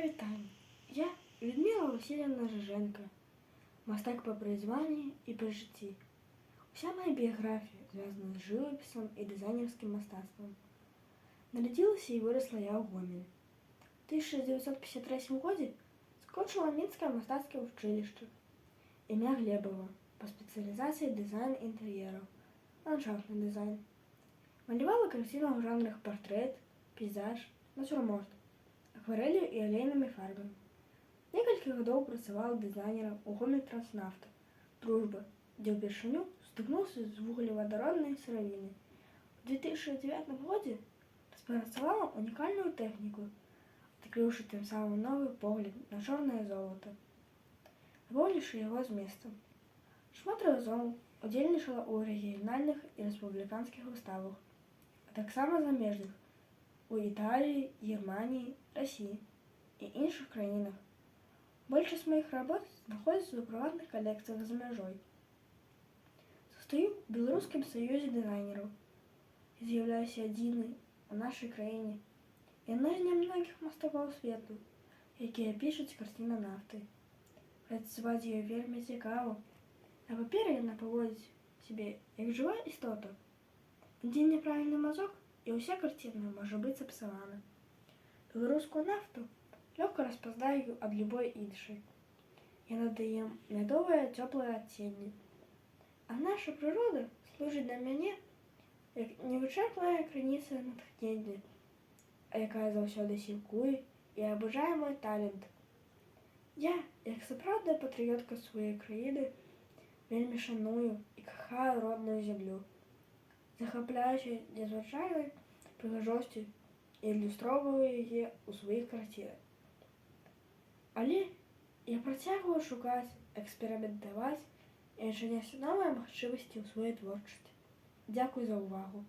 Щиро. Я Людмила Васильівна Жиженко, мастак по призванні і по житті. Вся моя біографія зв'язана з живописом і дизайнерським мистецтвом. Народилася і виросла я у Гомелі. В 1953 году скончила Мінське мистецьке училище ім'я Глебова по спеціалізації дизайн інтер'єрів, ландшафтний дизайн. Малювала картину в жанрах портрет, пейзаж, натюрморт, акварелью і олійними фарбами. Некілька годов працювала дизайнером у гомі Транснафта «Дружба», де впершиню стикнувся з вуглеводородної сировини. У 2009 году розпрацювала унікальну техніку, відкривши тим самим новий погляд на чорне золото, виводивши його з міста. Шмат разом удільничала у регіональних і республіканських виставах, а так само заміжних у Італії, Германії, Росії і інших країнах. Більшість моїх робот знаходиться у приватних колекціях за межою. Состою в Білоруському союзі дизайнерів з'являюся єдиний у нашій країні і одна з немногих мастаків світу, які пишуть картини нафти. Працювати її вельми цікаво, а папір вона поводить себе як жива істота. Один неправильний мазок, і уся картина може бути зіпсована. Білоруську нафту легко розпознаю від любої іншої. Я надаю медове тепле оттіння. А наша природа служить для мене як невичерпна криниця натхнення, яка завсюди сілкує і обожає мой талент. Я, як справжня патріотка своєї країни, вельми шаную і кохаю родну землю, захопляючи незвичайною пригожостю і ілюстровую її у своїх картинах. Але я протягую шукати, експериментувати і інженерні нові можливості у своїй творчості. Дякую за увагу.